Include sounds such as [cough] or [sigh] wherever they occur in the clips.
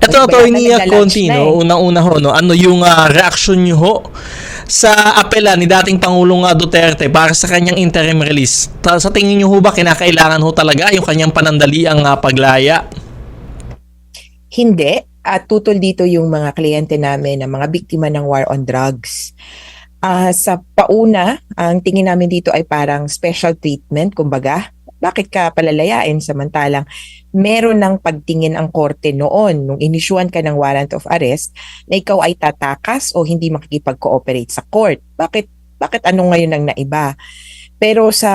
Ito, Attorney Conti, no? eh. Unang-una ho, no? Ano yung ah, reaction nyo ho sa apela ni dating Pangulong ah, Duterte para sa kanyang interim release? Ta- sa tingin nyo ho ba kinakailangan ho talaga yung kanyang panandaliang ah, paglaya? Hindi. At tutol dito yung mga kliyente namin na mga biktima ng war on drugs. Ah, sa pauna, ang tingin namin dito ay parang special treatment, kumbaga. Bakit ka palalayain samantalang meron ng pagtingin ang korte noon nung inisyuan ka ng warrant of arrest na ikaw ay tatakas o hindi makikipag-cooperate sa court. Bakit bakit ano ngayon ang naiba? Pero sa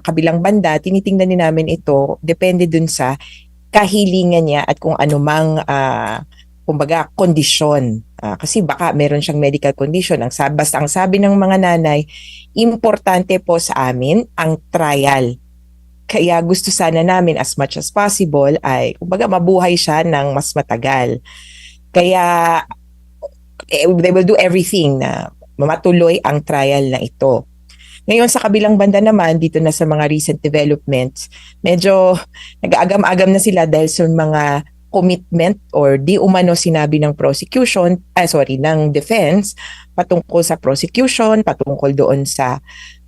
kabilang banda, tinitingnan din namin ito depende dun sa kahilingan niya at kung anumang ah, kumbaga kondisyon. Ah, kasi baka meron siyang medical condition. Ang basta ang sabi ng mga nanay, importante po sa amin ang trial. Kaya gusto sana namin as much as possible ay kumbaga mabuhay siya ng mas matagal. Kaya eh, they will do everything na matuloy ang trial na ito. Ngayon sa kabilang banda naman, dito na sa mga recent developments, medyo nag-aagam-agam na sila dahil sa mga commitment or di umano sinabi ng prosecution, ah, sorry, ng defense patungkol sa prosecution, patungkol doon sa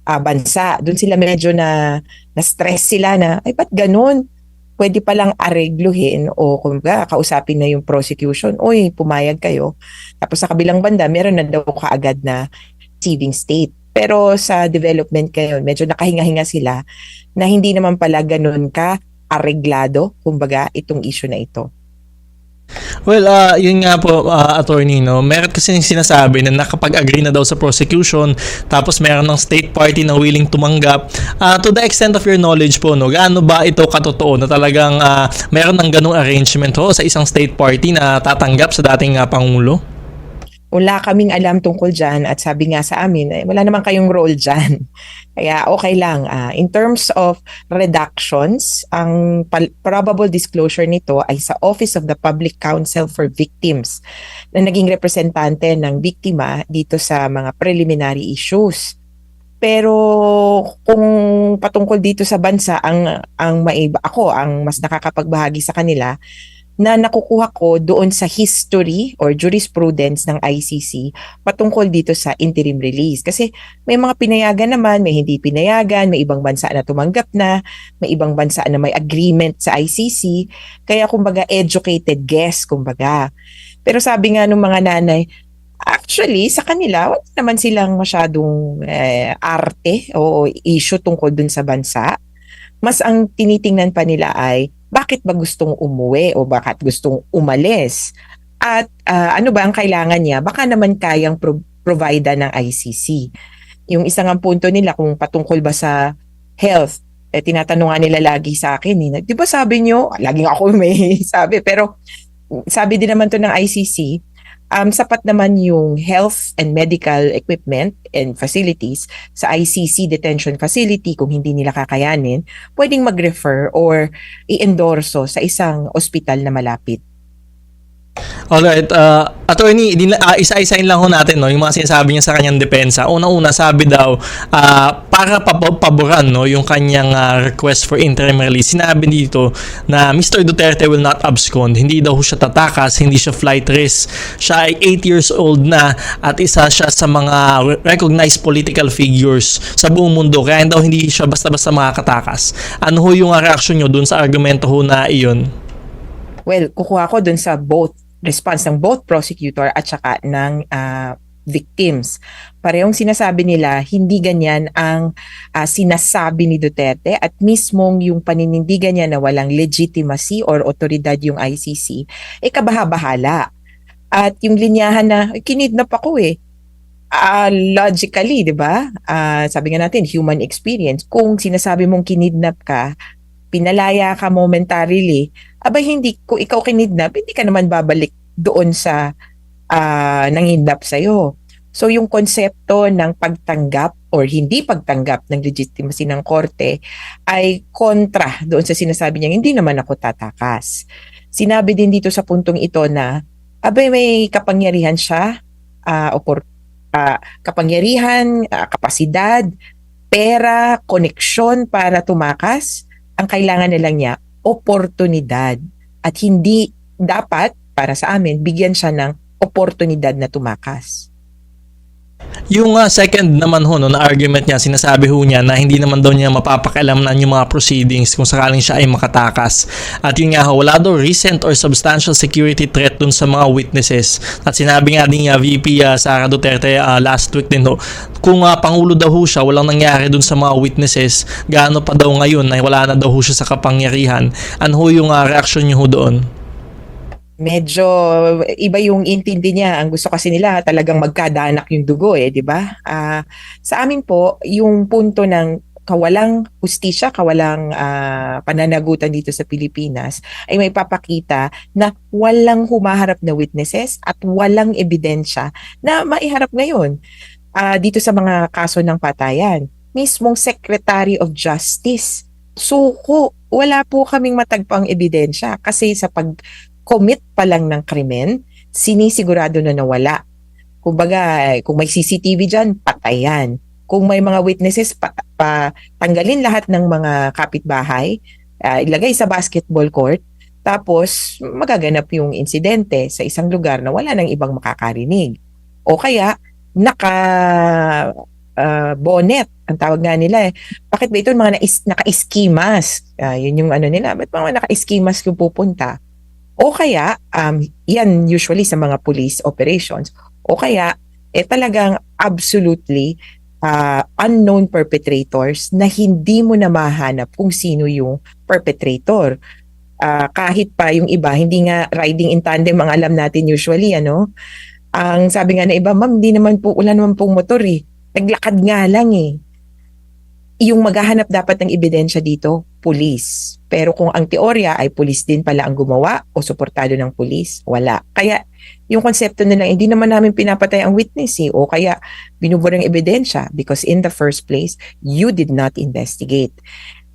ah, bansa. Doon sila medyo na na-stress sila na, ay ba't ganun? Pwede palang aregluhin o kumbaga kausapin na yung prosecution, oy, pumayag kayo. Tapos sa kabilang banda, meron na daw kaagad na receiving state. Pero sa development ngayon, medyo nakahinga-hinga sila na hindi naman pala ganun ka areglado, kumbaga, itong issue na ito. Well, ah, yun nga po, ah, attorney, no? Meron kasi yung sinasabi na nakapag-agree na daw sa prosecution, tapos meron ng state party na willing tumanggap. Ah, to the extent of your knowledge po, no? Gaano ba ito katotoo na talagang ah, meron ng ganung arrangement ho sa isang state party na tatanggap sa dating ah, Pangulo? Wala kaming alam tungkol dyan at sabi nga sa amin, eh, wala naman kayong role dyan. [laughs] Kaya okay lang. Ah, in terms of reductions, ang probable disclosure nito ay sa Office of the Public Counsel for Victims na naging representante ng biktima dito sa mga preliminary issues. Pero kung patungkol dito sa bansa, ang ang maiba ako, ang mas nakakapagbahagi sa kanila na nakukuha ko doon sa history or jurisprudence ng ICC patungkol dito sa interim release. Kasi may mga pinayagan naman, may hindi pinayagan, may ibang bansa na tumanggap na, may ibang bansa na may agreement sa ICC. Kaya kumbaga educated guess, kumbaga. Pero sabi nga ng mga nanay, actually sa kanila, wala naman silang masyadong eh, arte o issue tungkol dun sa bansa. Mas ang tinitingnan pa nila ay bakit ba gustong umuwi o bakit gustong umalis? At ah, ano ba ang kailangan niya? Baka naman kayang pro- provide ng ICC. Yung isang ang punto nila kung patungkol ba sa health, eh, tinatanong nila lagi sa akin, eh, di ba sabi nyo, laging ako [laughs] may sabi, pero sabi din naman to ng ICC, um, sapat naman yung health and medical equipment and facilities sa ICC detention facility kung hindi nila kakayanin, pwedeng mag-refer or i-endorso sa isang ospital na malapit. Alright, uh, attorney, din, uh, isa-isain lang ho natin no, yung mga sinasabi niya sa kanyang depensa. Una-una, sabi daw, uh, para pab- paboran no, yung kanyang uh, request for interim release, sinabi dito na Mr. Duterte will not abscond. Hindi daw siya tatakas, hindi siya flight risk. Siya ay 8 years old na at isa siya sa mga recognized political figures sa buong mundo. Kaya daw hindi siya basta-basta makakatakas. Ano ho yung reaction nyo dun sa argumento ho na iyon? Well, kukuha ko dun sa both response ng both prosecutor at saka ng ah, victims. Parehong sinasabi nila, hindi ganyan ang ah, sinasabi ni Duterte at mismong yung paninindigan niya na walang legitimacy or otoridad yung ICC, eh kabaha-bahala. At yung linyahan na, "Ay, kinidnap ako eh. Ah, logically, di ba? Ah, sabi nga natin, human experience. Kung sinasabi mong kinidnap ka, pinalaya ka momentarily, abay hindi, kung ikaw kinidnap, hindi ka naman babalik doon sa ah, nanghidnap sa'yo. So yung konsepto ng pagtanggap or hindi pagtanggap ng legitimacy ng korte ay kontra doon sa sinasabi niya, hindi naman ako tatakas. Sinabi din dito sa puntong ito na, abay may kapangyarihan siya, ah, opor- ah, kapangyarihan, ah, kapasidad, pera, koneksyon para tumakas, ang kailangan na lang niya, oportunidad. At hindi dapat para sa amin, bigyan siya ng oportunidad na tumakas. Yung ah, second naman ho, no, na argument niya, sinasabi ho niya na hindi naman daw niya mapapakialaman yung mga proceedings kung sakaling siya ay makatakas. At yun nga ho, wala daw recent or substantial security threat dun sa mga witnesses. At sinabi nga din niya, VP ah, Sara Duterte ah, last week din ho, kung ah, Pangulo daw ho siya, walang nangyari dun sa mga witnesses, gaano pa daw ngayon na wala na daw ho siya sa kapangyarihan. Ano ho yung ah, reaction niyo ho doon? Medyo iba yung intindi niya. Ang gusto kasi nila talagang magkadanak yung dugo eh, 'di ba? Ah, sa amin po, yung punto ng kawalang hustisya, kawalang ah, pananagutan dito sa Pilipinas ay may papakita na walang humaharap na witnesses at walang ebidensya na maiharap ngayon ah, dito sa mga kaso ng patayan. Mismong Secretary of Justice, suko, wala po kaming matagpang ebidensya kasi sa pag commit pa lang ng krimen, sinisigurado na nawala. Kumbaga, kung may CCTV dyan, patayan. Kung may mga witnesses, pa, pa- tanggalin lahat ng mga kapitbahay, ah, ilagay sa basketball court, tapos magaganap yung insidente sa isang lugar na wala nang ibang makakarinig. O kaya, naka ah, bonnet, ang tawag nga nila eh. Bakit ba ito mga naka-iskimas? Ah, yun yung ano nila. Ba't mga naka-iskimas yung pupunta? O kaya, um, yan usually sa mga police operations. O kaya, eh talagang absolutely uh, unknown perpetrators na hindi mo na mahanap kung sino yung perpetrator. Ah, kahit pa yung iba, hindi nga riding in tandem ang alam natin usually, ano? Ang sabi nga na iba, ma'am, hindi naman po, wala naman pong motor eh. Naglakad nga lang eh. Yung maghahanap dapat ng ebidensya dito, pulis. Pero kung ang teorya ay pulis din pala ang gumawa o suportado ng pulis, wala. Kaya yung konsepto nila, hindi naman namin pinapatay ang witness eh, o kaya binubura ng ebidensya because in the first place, you did not investigate.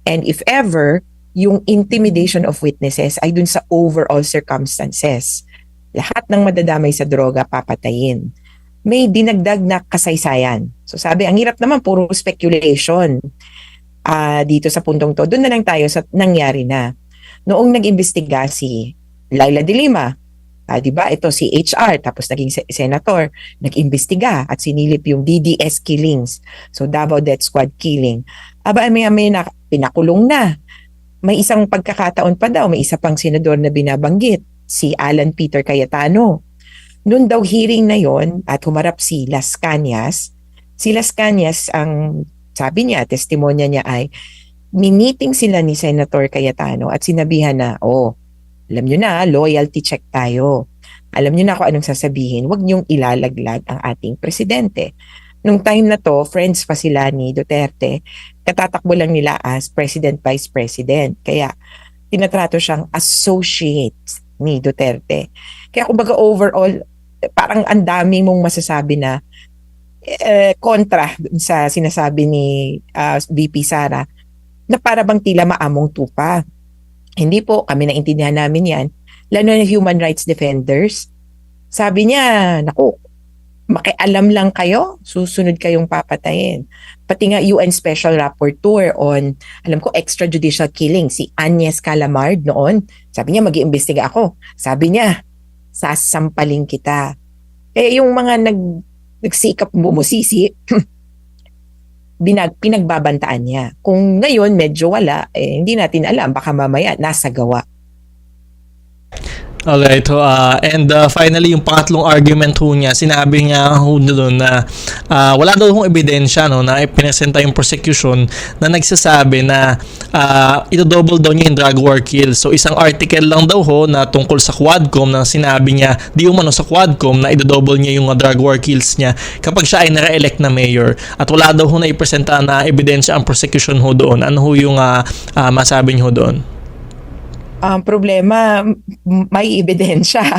And if ever, yung intimidation of witnesses ay dun sa overall circumstances. Lahat ng madadamay sa droga papatayin. May dinagdag na kasaysayan. So sabi, ang hirap naman, puro speculation ah dito sa puntong to. Doon na lang tayo sa nangyari na. Noong nag-imbestiga si Laila de Lima, ah, di ba ito si HR tapos naging se- senator, nag-imbestiga at sinilip yung DDS killings. So Davao Death Squad killing. Aba may may na, pinakulong na. May isang pagkakataon pa daw, may isa pang senador na binabanggit, si Alan Peter Cayetano. Noon daw hearing na yon at humarap si Las Cañas, si Las Cañas ang sabi niya, testimonya niya ay miniting sila ni Senator Cayetano at sinabihan na, oh, alam nyo na, loyalty check tayo. Alam nyo na kung anong sasabihin, huwag niyong ilalaglag ang ating presidente. Nung time na to, friends pa sila ni Duterte, katatakbo lang nila as President Vice President. Kaya tinatrato siyang associate ni Duterte. Kaya kumbaga overall, parang ang dami mong masasabi na eh, kontra sa sinasabi ni ah, VP Sara na para bang tila maamong tupa. Hindi po, kami naintindihan namin yan. Lalo na human rights defenders. Sabi niya, naku, makialam lang kayo, susunod kayong papatayin. Pati nga UN Special Rapporteur on, alam ko, extrajudicial killing, si Agnes Calamard noon. Sabi niya, mag-iimbestiga ako. Sabi niya, sasampaling kita. Eh, yung mga nag, nagsikap bumusisi, [clears throat] binag, pinagbabantaan niya. Kung ngayon medyo wala, eh, hindi natin alam, baka mamaya nasa gawa. Alright, so, uh, and uh, finally, yung pangatlong argument ho niya, sinabi niya ho doon na uh, wala daw hong ebidensya no, na ipinesenta yung prosecution na nagsasabi na uh, ito-double daw niya yung drug war kill. So isang article lang daw ho na tungkol sa Quadcom na sinabi niya, di umano sa Quadcom na ito-double niya yung drug war kills niya kapag siya ay nare-elect na mayor. At wala daw ho na ipresenta na ebidensya ang prosecution ho doon. Ano ho yung uh, uh, masabi niyo doon? Ang problema, m- may ebidensya. [laughs]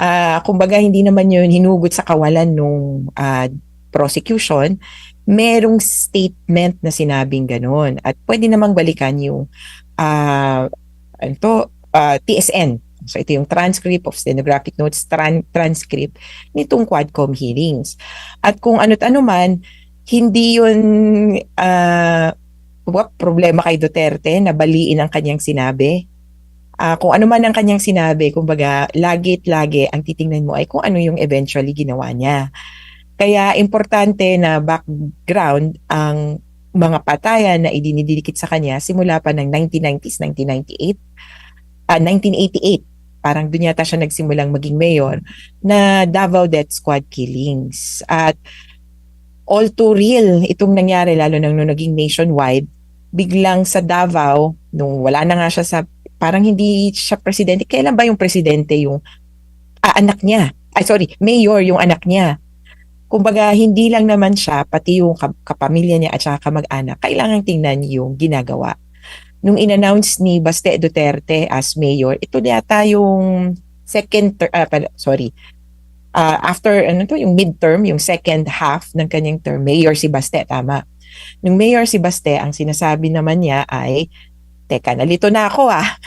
Ah, kumbaga, hindi naman yun hinugot sa kawalan nung ah, prosecution. Merong statement na sinabing ganun. At pwede namang balikan yung ah, ano to, ah, TSN. So ito yung transcript of stenographic notes, tran- transcript nitong Quadcom hearings. At kung ano't ano man, hindi yun wa- problema kay Duterte na baliin ang kanyang sinabi ah, kung ano man ang kanyang sinabi, kumbaga, lagit lagi ang titingnan mo ay kung ano yung eventually ginawa niya. Kaya importante na background ang mga patayan na idinidikit sa kanya simula pa ng 1990s, 1998, ah 1988. Parang doon yata siya nagsimulang maging mayor na Davao Death Squad killings. At all too real itong nangyari lalo nang nung naging nationwide. Biglang sa Davao, nung wala na nga siya sa, parang hindi siya presidente. Kailan ba yung presidente yung ah, anak niya? Ay sorry, mayor yung anak niya. Kumbaga, hindi lang naman siya, pati yung kap- kapamilya niya at saka kamag-anak, kailangan tingnan yung ginagawa. Nung in-announce ni Baste Duterte as mayor, ito yata yung second, ter- pala- sorry, Ah, after ano to, yung midterm, yung second half ng kanyang term, mayor si Baste, tama. Nung mayor si Baste, ang sinasabi naman niya ay, teka, nalito na ako ah.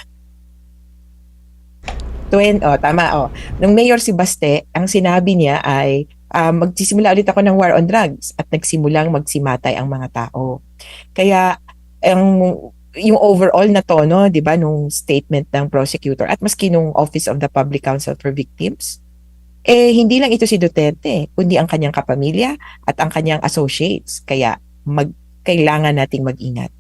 Twen, oh, tama, oh. Nung mayor si Baste, ang sinabi niya ay, ah, magsisimula ulit ako ng war on drugs at nagsimulang magsimatay ang mga tao. Kaya, ang yung overall na tono, 'di ba, nung statement ng prosecutor at maski nung Office of the Public Counsel for Victims, eh hindi lang ito si Duterte, kundi ang kanyang kapamilya at ang kanyang associates. Kaya mag kailangan nating mag-ingat.